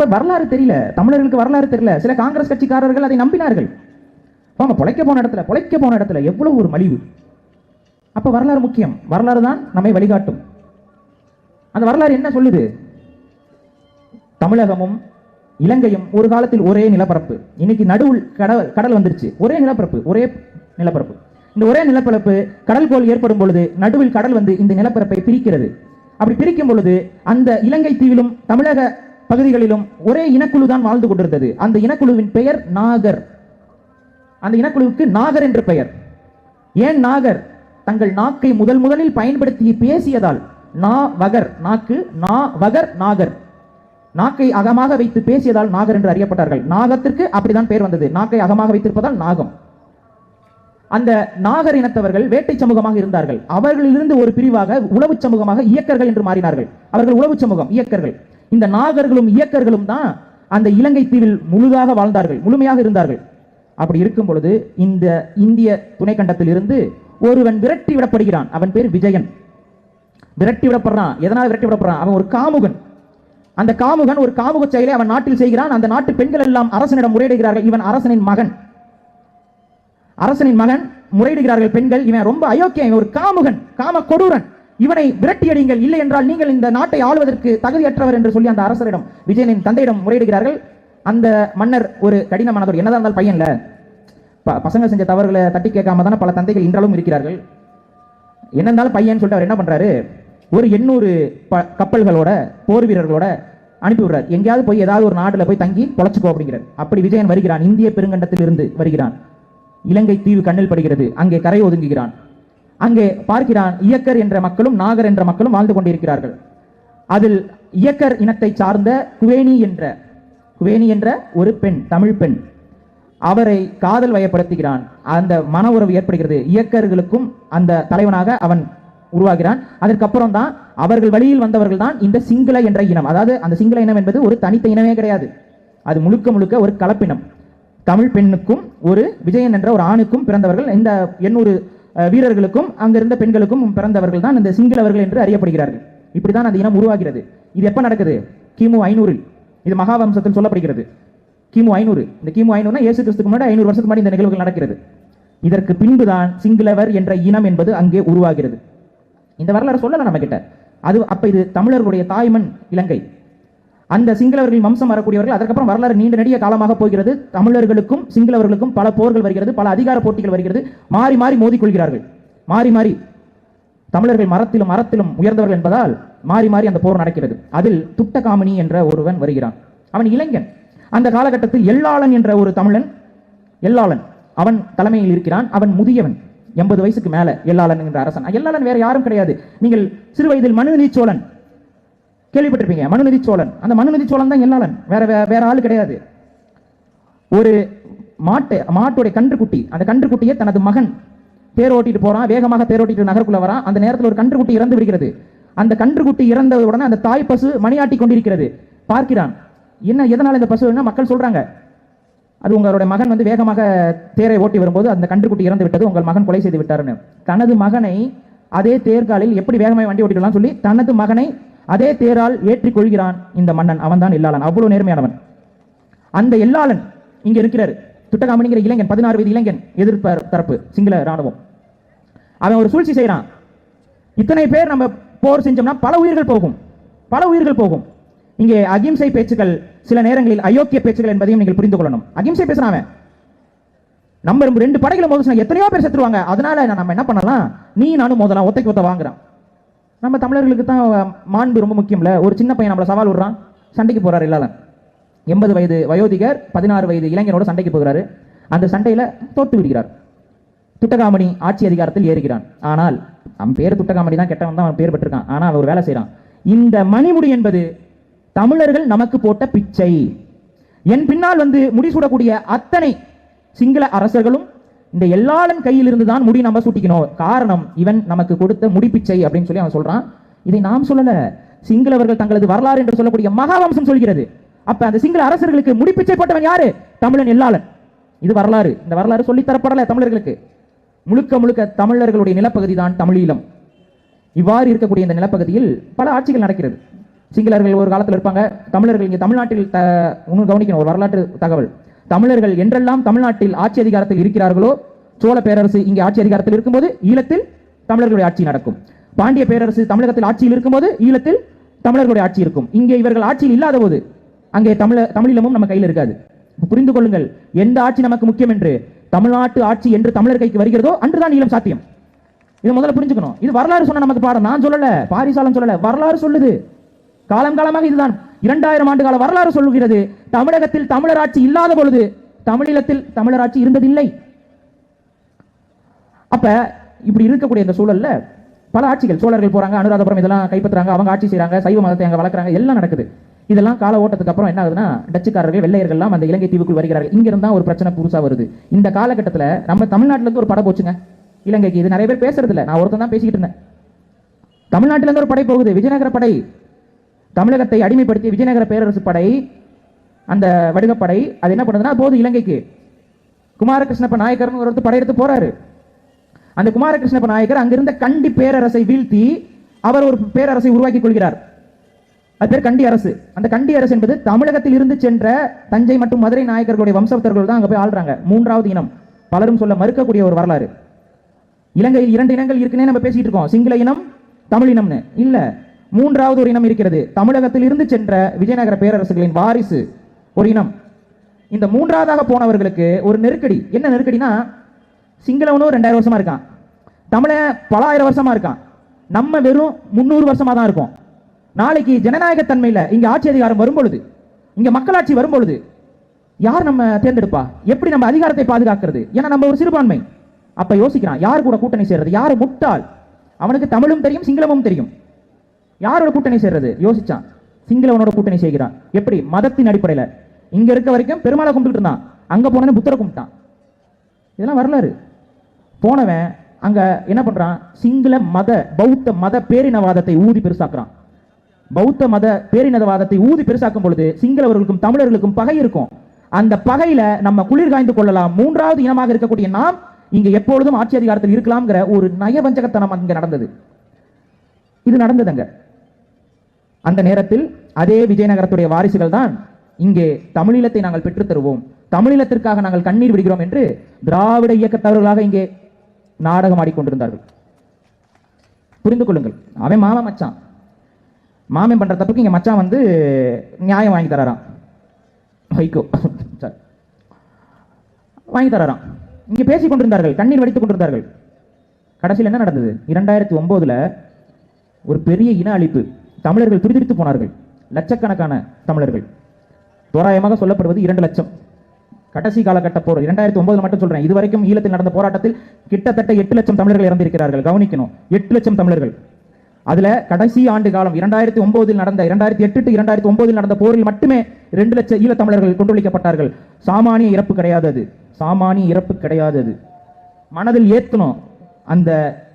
அப்ப வரலாறு தெரியல. தமிழர்களுக்கு வரலாறு தெரியல. சில காங்கிரஸ் கட்சிக்காரர்கள் அதை நம்பினார்கள். அவங்க பொழைக்க போன இடத்துல பொழைக்க போன இடத்துல எவ்வளவு ஒரு மலிவு. அப்ப வரலாறு முக்கியம். வரலாறு தான் நம்மை வழிகாட்டும். அந்த வரலாறு என்ன சொல்லுது? தமிழகமும் இலங்கையும் ஒரு காலத்தில் ஒரே நிலப்பரப்பு. இன்னைக்கு நடுவுள் கடல் கடல் வந்துருச்சு. ஒரே நிலப்பரப்பு ஒரே நிலப்பரப்பு. இந்த ஒரே நிலப்பரப்பு கடல் கோல் ஏற்படும் பொழுது நடுவில் கடல் வந்து இந்த நிலப்பரப்பை பிரிக்கிறது. அப்படி பிரிக்கும் பொழுது அந்த இலங்கை தீவிலும் தமிழக பகுதிகளிலும் ஒரே இனக்குழு தான் வாழ்ந்து கொண்டிருந்தது. அந்த இனக்குழுவின் பெயர் நாகர். அந்த இனக்குழுவுக்கு நாகர் என்று பெயர். ஏன் நாகர்? தங்கள் நாக்கை முதல் முதலில் பயன்படுத்தி பேசியதால் நா வகர் நாக்கு நா வகர் நாகர். நாக்கை அகமாக வைத்து பேசியதால் நாகர் என்று அறியப்பட்டார்கள். நாகத்திற்கு அப்படிதான் பெயர் வந்தது. நாக்கை அகமாக வைத்திருப்பதால் நாகம். அந்த நாகர் இனத்தவர்கள் வேட்டை சமூகமாக இருந்தார்கள். அவர்களிலிருந்து ஒரு பிரிவாக உளவு சமூகமாக இயக்கர்கள் என்று மாறினார்கள். அவர்கள் உளவு சமூகம் இயக்கர்கள். இந்த நாகர்களும் இயக்கர்களும் தான் அந்த இலங்கை தீவில் முழுதாக வாழ்ந்தார்கள் முழுமையாக இருந்தார்கள். அப்படி இருக்கும் பொழுது இந்த இந்திய துணைக்கண்டத்தில் இருந்து ஒருவன் விரட்டி விடப்படுகிறான். அவன் பேர் விஜயன். விரட்டி விடப்படுறான். எதனால் விரட்டி விடப்படுறான்? அவன் ஒரு காமுகன். அந்த காமுகன் ஒரு காமுக செயலை அவன் நாட்டில் செய்கிறான். அந்த நாட்டு பெண்கள் எல்லாம் அரசனிடம் முறையிடுகிறார்கள். இவன் அரசனின் மகன். அரசனின் மகன் முறையிடுகிறார்கள் பெண்கள். இவன் ரொம்ப அயோக்கியம் ஒரு காமுகன் காம கொடூரன். இவனை விரட்டியடிங்கள் இல்லை என்றால் நீங்கள் இந்த நாட்டை ஆளுவதற்கு தகுதியற்றவர் என்று சொல்லி அந்த அரசரிடம் விஜயனின் தந்தையிடம் முறையிடுகிறார்கள். அந்த மன்னர் ஒரு கடினமானவர். என்னதான் இருந்தாலும் பையன்ல ப- பசங்க செஞ்ச தவறுகளை தட்டி கேட்காம தானே பல தந்தைகள் இன்றளவும் இருக்கிறார்கள். என்ன இருந்தாலும் பையன் சொல்லிட்டு அவர் என்ன பண்றாரு? ஒரு எண்ணூறு ப- கப்பல்களோட போர் வீரர்களோட அனுப்பி விடுறார். எங்கேயாவது போய் ஏதாவது ஒரு நாட்டில் போய் தங்கி பொழைச்சிக்கோ அப்படிங்கிறார். அப்படி விஜயன் வருகிறான். இந்திய பெருங்கண்டத்தில் இருந்து வருகிறான். இலங்கை தீவு கண்ணில் படுகிறது. அங்கே கரை ஒதுங்குகிறான். அங்கே பார்க்கிறான் இயக்கர் என்ற மக்களும் நாகர் என்ற மக்களும் வாழ்ந்து கொண்டிருக்கிறார்கள். அதில் இயக்கர் இனத்தை சார்ந்த குவேணி என்ற குவேணி என்ற ஒரு பெண் தமிழ் பெண் அவரை காதல் வயப்படுத்துகிறான். அந்த மன உறவு ஏற்படுகிறது. இயக்கர்களுக்கும் அந்த தலைவனாக அவன் உருவாகிறான். அதற்கப்புறம் தான் அவர்கள் வழியில் வந்தவர்கள் தான் இந்த சிங்கள என்ற இனம். அதாவது அந்த சிங்கள இனம் என்பது ஒரு தனித்த இனமே கிடையாது. அது முழுக்க முழுக்க ஒரு கலப்பினம். தமிழ் பெண்ணுக்கும் ஒரு விஜயன் என்ற ஒரு ஆணுக்கும் பிறந்தவர்கள். இந்த எண்ணூறு வீரர்களுக்கும் அங்கிருந்த பெண்களுக்கும் பிறந்தவர்கள் தான் இந்த சிங்களவர்கள் என்று அறியப்படுகிறார்கள். இப்படிதான் அந்த இனம் உருவாகிறது. இது எப்ப நடக்குது? கிமு ஐநூறில். இது மகாவம்சத்தில் சொல்லப்படுகிறது. கிமு ஐநூறு. இந்த கிமு ஐநூறுனா இயேசு கிறிஸ்துக்கு முன்னாடி ஐநூறு வருஷத்துக்கு முன்னாடி இந்த நிகழ்வுகள் நடக்கிறது. இதற்கு பின்புதான் சிங்களவர் என்ற இனம் என்பது அங்கே உருவாகிறது. இந்த வரலாறு சொல்லலை நம்ம கிட்ட அது அப்ப இது தமிழர்களுடைய தாய்மண் இலங்கை. அந்த சிங்களவர்களின் வம்சம் வரக்கூடியவர்கள் அதற்கப்புறம் வரலாறு நீண்ட நெடிய காலமாக போகிறது. தமிழர்களுக்கும் சிங்களவர்களுக்கும் பல போர்கள் வருகிறது பல அதிகார போட்டிகள் வருகிறது. மாறி மாறி மோதிக்கொள்கிறார்கள். மாறி மாறி தமிழர்கள் மரத்திலும் மரத்திலும் உயர்ந்தவர்கள் என்பதால் மாறி மாறி அந்த போர் நடக்கிறது. அதில் துட்டகாமினி என்ற ஒருவன் வருகிறான். அவன் இளைஞன். அந்த காலகட்டத்தில் எல்லாளன் என்ற ஒரு தமிழன் எல்லாளன் அவன் தலைமையில் இருக்கிறான். அவன் முதியவன். எண்பது வயசுக்கு மேல எல்லாளன் என்ற அரசன். எல்லாளன் வேற யாரும் கிடையாது. நீங்கள் சிறு வயதில் மனுநீதி சோழன் கேள்விப்பட்டிருப்பீங்க. மனுநீதி சோழன். அந்த மனுநீதி சோழன் தான் எல்லாளன் வேற வே- வேற ஆள் கிடையாது. ஒரு மாட்டு மாட்டுடைய கன்றுக்குட்டி அந்த கன்றுக்குட்டியை தனது மகன் தேர் ஓட்டிட்டு போறான். வேகமாக தேர் ஓட்டிட்டு நகருக்குள்ள வரான். அந்த நேரத்தில் ஒரு கன்றுக்குட்டி இறந்து விடுகிறது. அந்த கன்றுக்குட்டி இறந்த உடனே அந்த தாய் பசு மணியாட்டி கொண்டிருக்கிறது. பார்க்கிறான். என்ன எதனால இந்த பசு? மக்கள் சொல்றாங்க? அது உங்களுடைய மகன் வந்து வேகமாக தேரை ஓட்டி வரும்போது அந்த கன்றுக்குட்டி இறந்து விட்டது. உங்கள் மகன் கொலை செய்து விட்டாருன்னு. தனது மகனை அதே தேர்காலில் எப்படி வேகமாக வண்டி ஓட்டிடலாம் சொல்லி தனது மகனை அதே தேரால் ஏற்றி கொள்கிறான் இந்த மன்னன். அவன்தான் எல்லாளன் அவ்வளவு நேர்மையானவன். அந்த எல்லாளன் இங்க இருக்கிறார். துட்டகாமணிங்கிற இளைஞன் பதினாறு வயது இளைஞன் எதிர்ப்பு தரப்பு சிங்கள ராணுவம் அவன் ஒரு சூழ்ச்சி செய்யறான் இத்தனை பேர் நம்ம போர் செஞ்சோம்னா பல உயிர்கள் போகும். பல உயிர்கள் போகும். இங்கே அகிம்சை பேச்சுக்கள் சில நேரங்களில் அயோக்கிய பேச்சுக்கள் என்பதையும் நீங்கள் புரிந்து கொள்ளணும். அகிம்சை பேசுறான் அவன். நம்ம ரெண்டு- ரெண்டு படைகளை மோதினா எத்தனையோ பேர் செத்துருவாங்க. அதனால நம்ம என்ன பண்ணலாம்? நீ நானும் மோதலாம். ஒத்தைக்கு ஒத்த வாங்குறான் நம்ம தமிழர்களுக்கு தான் மாண்பு ரொம்ப முக்கியம்ல. ஒரு சின்ன பையன் நம்மள சவால் விடுறான் சண்டைக்கு போறாரு இல்லாதன் எண்பது வயது வயோதிகர் பதினாறு வயது இளைஞனோட சண்டைக்கு போகிறாரு. அந்த சண்டையில தோத்து விடுகிறார். துட்டகாமணி ஆட்சி அதிகாரத்தில் ஏறுகிறான். ஆனால் அவன் பேர் துட்டகாமணி தான் கெட்டவன் தான் அவன் பேர் பெற்றிருக்கான். ஆனால் அவன் ஒரு வேலை செய்கிறான் இந்த மணிமுடி என்பது தமிழர்கள் நமக்கு போட்ட பிச்சை. என் பின்னால் வந்து முடிசூடக்கூடிய அத்தனை சிங்கள அரசர்களும் இந்த எல்லாளன் கையில் இருந்து தான் முடி நம்ம சூட்டிக்கணும். காரணம் இவன் நமக்கு கொடுத்த முடிப்பிச்சை அப்படின்னு சொல்லி அவன் சொல்றான். இதை நாம் சொல்லல. சிங்களவர்கள் தங்களது வரலாறு என்று சொல்லக்கூடிய மகாவம்சம் சொல்கிறது. அப்ப அந்த சிங்கள அரசர்களுக்கு முடிப்பிச்சை போட்டவன் யாரு? தமிழன் எல்லாளன். இது வரலாறு. இந்த வரலாறு சொல்லித் தரப்படல தமிழர்களுக்கு. முழுக்க முழுக்க தமிழர்களுடைய நிலப்பகுதி தான் தமிழீழம். இவ்வாறு இருக்கக்கூடிய இந்த நிலப்பகுதியில் பல ஆட்சிகள் நடக்கிறது. சிங்களர்கள் ஒரு காலத்தில் இருப்பாங்க. தமிழர்கள் இங்கே தமிழ்நாட்டில் த இன்னும் கவனிக்கணும். ஒரு வரலாற்று தகவல். தமிழர்கள் என்றெல்லாம் தமிழ்நாட்டில் ஆட்சி அதிகாரத்தில் இருக்கிறார்களோ சோழ பேரரசு இங்கே ஆட்சி அதிகாரத்தில் இருக்கும்போது ஈழத்தில் தமிழர்களுடைய ஆட்சி நடக்கும். பாண்டிய பேரரசு தமிழகத்தில் ஆட்சியில் இருக்கும்போது ஈழத்தில் தமிழர்களுடைய ஆட்சி இருக்கும். இங்கே இவர்கள் ஆட்சியில் இல்லாத போது அங்கே தமிழ தமிழீழமும் நம்ம கையில் இருக்காது. புரிந்து கொள்ளுங்கள் எந்த ஆட்சி நமக்கு முக்கியம் என்று? தமிழ்நாட்டு ஆட்சி என்று தமிழர் கைக்கு வருகிறதோ அன்றுதான் ஈழம் சாத்தியம். இது முதல்ல புரிஞ்சுக்கணும். இது வரலாறு சொன்ன நமக்கு பாடம். நான் சொல்லல பாரிசாலம் சொல்லல வரலாறு சொல்லுது. காலம் காலமாக இதுதான். இரண்டாயிரம் ஆண்டு கால வரலாறு சொல்லுகிறது. தமிழகத்தில் தமிழர் ஆட்சி இல்லாத பொழுது தமிழீழத்தில் தமிழர் ஆட்சி இருந்ததில்லை. அப்ப இப்படி இருக்கக்கூடிய இந்த சூழல்ல பல ஆட்சிகள் சோழர்கள் போறாங்க அனுராதபுரம் இதெல்லாம் கைப்பற்றுறாங்க அவங்க ஆட்சி செய்யறாங்க சைவ மதத்தை அங்க வளர்க்குறாங்க எல்லாம் நடக்குது. இதெல்லாம் கால ஓட்டத்துக்கு அப்புறம் என்ன ஆகுதுன்னா டச்சுக்காரர்கள் வெள்ளையர்கள்லாம் அந்த இலங்கை தீவுக்குள் வருகிறார்கள். இங்கிருந்தான் ஒரு பிரச்சனை புதுசா வருது. இந்த காலகட்டத்துல நம்ம தமிழ்நாட்டுல இருந்து ஒரு படை போச்சுங்க. இலங்கைக்கு இது நிறைய பேர் பேசுறது இல்லை நான் ஒருத்தன் தான் பேசிக்கிட்டு இருந்தேன். தமிழ்நாட்டில இருந்து ஒரு படை போகுது. விஜயநகர படை. தமிழகத்தை அடிமைப்படுத்திய விஜயநகர பேரரசு படை அந்த வடுகப்படை அது என்ன பண்ணுதுன்னா போது இலங்கைக்கு. குமாரகிருஷ்ணப்ப நாயக்கர்னு ஒருத்தர் படையெடுத்து போறாரு. அந்த குமாரகிருஷ்ணப்ப நாயக்கர் அங்கிருந்த கண்டி பேரரசை வீழ்த்தி அவர் ஒரு பேரரசை உருவாக்கி கொள்கிறார். அது பேர் கண்டி அரசு. அந்த கண்டி அரசு என்பது தமிழகத்தில் இருந்து சென்ற தஞ்சை மற்றும் மதுரை நாயக்கர்களுடைய வம்சவர்த்தர்கள் தான் அங்கே போய் ஆள்றாங்க. மூன்றாவது இனம். பலரும் சொல்ல மறுக்கக்கூடிய ஒரு வரலாறு. இலங்கையில் இரண்டு இனங்கள் இருக்குன்னே நம்ம பேசிட்டு இருக்கோம். சிங்கள இனம் தமிழ் இனம்னு. இல்லை. மூன்றாவது ஒரு இனம் இருக்கிறது. தமிழகத்தில் இருந்து சென்ற விஜயநகர பேரரசுகளின் வாரிசு ஒரு இனம். இந்த மூன்றாவதாக போனவர்களுக்கு ஒரு நெருக்கடி. என்ன நெருக்கடினா சிங்களவனும் ரெண்டாயிரம் வருஷமா இருக்கான். தமிழ பல ஆயிரம் வருஷமா இருக்கான். நம்ம வெறும் முந்நூறு வருஷமா தான் இருக்கும். நாளைக்கு ஜனநாயகத்தன்மையில இங்க ஆட்சி அதிகாரம் வரும்பொழுது இங்க மக்களாட்சி வரும்பொழுது யார் நம்ம தேர்ந்தெடுப்பா? எப்படி நம்ம அதிகாரத்தை பாதுகாக்கிறது? ஏன்னா நம்ம ஒரு சிறுபான்மை. அப்ப யோசிக்கிறான் யார் கூட கூட்டணி சேர்றது? யார் முட்டாள்? அவனுக்கு தமிழும் தெரியும் சிங்களமும் தெரியும். யாரோட கூட்டணி சேர்றது? யோசிச்சான். சிங்களவனோட கூட்டணி செய்கிறான். எப்படி? மதத்தின் அடிப்படையில். இங்க இருக்க வரைக்கும் பெருமாளை கும்பிட்டு இருந்தான். அங்க போனவன் புத்தரை கும்பிட்டான். இதெல்லாம் வரலாறு. போனவன் அங்க என்ன பண்றான்? சிங்கள மத பௌத்த மத பேரினவாதத்தை ஊதி பெருசாக்குறான். பௌத்த மத பேரினவாதத்தை ஊதி பெருசாக்கும் பொழுது சிங்களவர்களுக்கும் தமிழர்களுக்கும் பகை இருக்கும். அந்த பகையில நம்ம குளிர் காய்ந்து கொள்ளலாம். மூன்றாவது இனமாக இருக்கக்கூடிய நாம் இங்க எப்பொழுதும் ஆட்சி அதிகாரத்தில் இருக்கலாம்ங்கிற ஒரு நயவஞ்சகத்தனம் அங்க நடந்தது. இது நடந்தது அங்கே. அந்த நேரத்தில் அதே விஜயநகரத்துடைய வாரிசுகள் தான் இங்கே தமிழீழத்தை நாங்கள் பெற்றுத்தருவோம். தமிழீழத்திற்காக நாங்கள் கண்ணீர் விடுகிறோம் என்று திராவிட இயக்கத்தவர்களாக இங்கே நாடகம் ஆடிக்கொண்டிருந்தார்கள். புரிந்து கொள்ளுங்கள். அவன் மாமன் மச்சான். மாமன் பண்ற தப்புக்கு இங்க மச்சான் வந்து நியாயம் வாங்கி தராராம். வைகோ. சார். வாங்கி தராராம். இங்க பேசிக் கொண்டிருந்தார்கள். கண்ணீர் வடித்துக் கொண்டிருந்தார்கள். கடைசியில் என்ன நடந்தது? இரண்டாயிரத்தி ஒன்பதுல ஒரு பெரிய இன அழிப்பு. தமிழர்கள் துடிதுடித்து போனார்கள். லட்சக்கணக்கான தமிழர்கள். தோராயமாக சொல்லப்படுவது இரண்டு லட்சம். கடைசி காலகட்ட போர் இரண்டாயிரத்தி ஒன்பதுல மட்டும் சொல்றேன். இதுவரைக்கும் ஈழத்தில் நடந்த போராட்டத்தில் கிட்டத்தட்ட எட்டு லட்சம் தமிழர்கள் இறந்திருக்கிறார்கள். கவனிக்கணும் எட்டு லட்சம் தமிழர்கள். அதுல கடைசி ஆண்டு காலம் இரண்டாயிரத்தி ஒன்பதில் நடந்த இரண்டாயிரத்தி எட்டு டு இரண்டாயிரத்தி ஒன்பதில் நடந்த போரில் மட்டுமே ரெண்டு லட்சம் ஈழத் தமிழர்கள் கொண்டொழிக்கப்பட்டார்கள். சாமானிய இறப்பு கிடையாது அது சாமானிய இறப்பு கிடையாது அது மனதில் ஏற்றணும். அந்த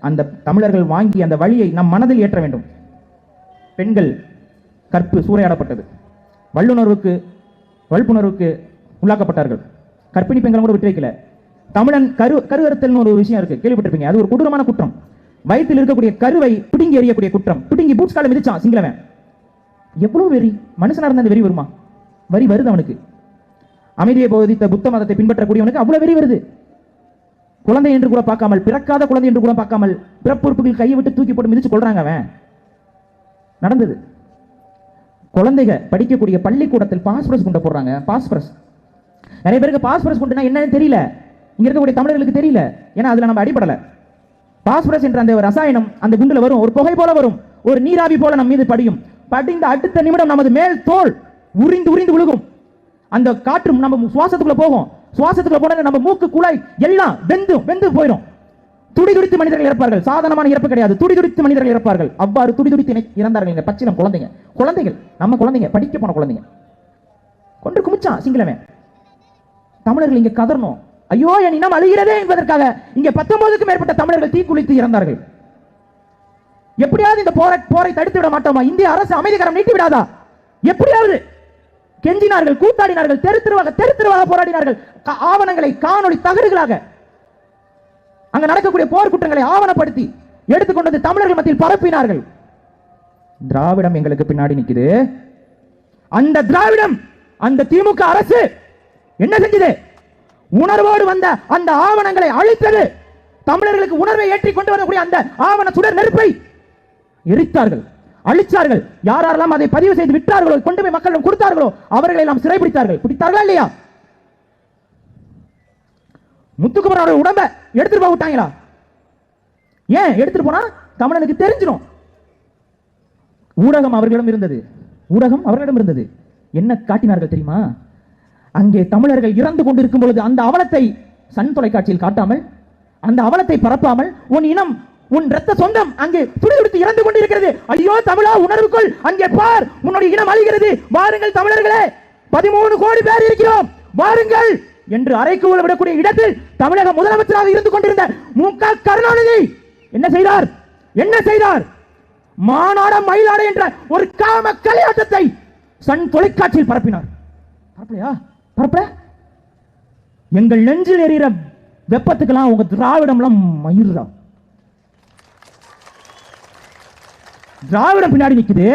அந்த தமிழர்கள் வாங்கி அந்த வழியை நம் மனதில் ஏற்ற வேண்டும். பெண்கள் கற்பு சூறையாடப்பட்டது. வல்லுணர்வுக்கு வல்புணர்வுக்கு உள்ளாக்கப்பட்டார்கள். கர்ப்பிணி பெண்களை கூட விட்டு வைக்கல தமிழன் கரு கருகருத்தல்னு ஒரு விஷயம் இருக்கு. கேள்விப்பட்டிருப்பீங்க. அது ஒரு கொடூரமான குற்றம். வயிற்றில் இருக்கக்கூடிய கருவை பிடுங்கி எறியக்கூடிய குற்றம். பிடுங்கி பூட்ஸ் காலம் மிதிச்சான் சிங்களவன். எவ்வளவு வெறி? மனுஷனா இருந்தா அந்த வெறி வருமா? வரி வருது அவனுக்கு. அமைதியை போதித்த புத்த மதத்தை பின்பற்றக்கூடியவனுக்கு அவ்வளவு வெறி வருது. குழந்தை என்று கூட பார்க்காமல் பிறக்காத குழந்தை என்று கூட பார்க்காமல் பிறப்புறுப்புகள் கையை விட்டு தூக்கி போட்டு மிதிச்சு கொள்றாங்க அவன். நடந்தது. குழந்தைங்க படிக்கக்கூடிய பள்ளிக்கூடத்தில் பாஸ்பரஸ் குண்டை போடுறாங்க. பாஸ்பரஸ். நிறைய பேருக்கு பாஸ்பரஸ் குண்டுனா என்னன்னு தெரியல. இங்க இருக்கக்கூடிய தமிழர்களுக்கு தெரியல. ஏன்னா அதுல நம்ம அடிபடல. பாஸ்பரஸ் என்ற அந்த ரசாயனம் அந்த குண்டுல வரும். ஒரு புகை போல வரும். ஒரு நீராவி போல நம்ம மீது படியும். படிந்த அடுத்த நிமிடம் நமது மேல் தோல் உரிந்து உரிந்து விழுகும். அந்த காற்று நம்ம சுவாசத்துக்குள்ள போகும். சுவாசத்துக்குள்ள போன நம்ம மூக்கு குழாய் எல்லாம் வெந்து வெந்து போயிடும் துடிதுடித்து மனிதர்கள் இறப்பார்கள். சாதாரணமான இறப்பு கிடையாது. துடிதுடித்து மனிதர்கள் இறப்பார்கள். அவ்வாறு துடிதுடித்து இறந்தார்கள். இந்த பச்சிலம் குழந்தைங்க. குழந்தைகள். நம்ம குழந்தைங்க படிக்க போன குழந்தைங்க. கொண்டு குமிச்சான் சிங்களமே. தமிழர்கள் இங்க கதறணும். ஐயோ என் இனம் அழிகிறதே என்பதற்காக இங்க பத்தொன்பதுக்கும் மேற்பட்ட தமிழர்கள் தீக்குளித்து இறந்தார்கள். எப்படியாவது இந்த போரை போரை தடுத்து விட மாட்டோமா? இந்திய அரசு அமைதிகரம் நீட்டி விடாதா? எப்படியாவது? கெஞ்சினார்கள் கூத்தாடினார்கள் தெரு தெருவாக தெரு தெருவாக போராடினார்கள். கா- ஆவணங்களை காணொளி தகடுகளாக அங்க நடக்கக்கூடிய போர்க்குற்றங்களை ஆவணப்படுத்தி எடுத்துக்கொண்டு வந்து தமிழர்கள் மத்தியில் பரப்பினார்கள். திராவிடம் எங்களுக்கு பின்னாடி நிக்குது. அந்த திராவிடம் அந்த திமுக அரசு என்ன செஞ்சது? உணர்வோடு வந்த அந்த ஆவணங்களை அழித்தது. தமிழர்களுக்கு உணர்வை ஏற்றி கொண்டு வரக்கூடிய அந்த ஆவண சுடர் நெருப்பை எரித்தார்கள் அழிச்சார்கள். யாரெல்லாம் அதை பதிவு செய்து விட்டார்களோ கொண்டு போய் மக்களிடம் கொடுத்தார்களோ அவர்களை எல்லாம் சிறைபிடித்தார்கள். பிடித்தார்களா இல்லையா? முத்துக்குமரோட உடம்ப எடுத்துட்டு போக விட்டாங்களா? ஏன்? எடுத்துட்டு போனா தமிழனுக்கு தெரிஞ்சிடும். ஊடகம் அவர்களிடம் இருந்தது. ஊடகம் அவர்களிடம் இருந்தது. என்ன காட்டினார்கள் தெரியுமா? அங்கே தமிழர்கள் இறந்து கொண்டிருக்கும் பொழுது அந்த அவலத்தை சன் தொலைக்காட்சியில் காட்டாமல் அந்த அவலத்தை பரப்பாமல் உன் இனம் உன் ரத்த சொந்தம் அங்கே துடிதுடித்து இறந்து கொண்டிருக்கிறது. ஐயோ தமிழா உணர்வுக்குள் அங்கே பார். உன்னுடைய இனம் அழிகிறது. வாருங்கள் தமிழர்களே. பதிமூணு கோடி பேர் இருக்கிறோம். வாருங்கள். என்று அறைக்கூவல் விடக்கூடிய இடத்தில் தமிழக முதலமைச்சராக இருந்து கொண்டிருந்த மு க கருணாநிதி என்ன செய்தார்? என்ன செய்தார்? மானாட மயிலாட என்ற ஒரு காம கலையாட்டத்தை சன் தொலைக்காட்சியில் பரப்பினார். பரப்பலையா? பரப்பல? எங்கள் நெஞ்சில் எறிகிற வெப்பத்துக்கெல்லாம் உங்க திராவிடம்லாம் மயிர்தான் திராவிடம் பின்னாடி நிக்குது.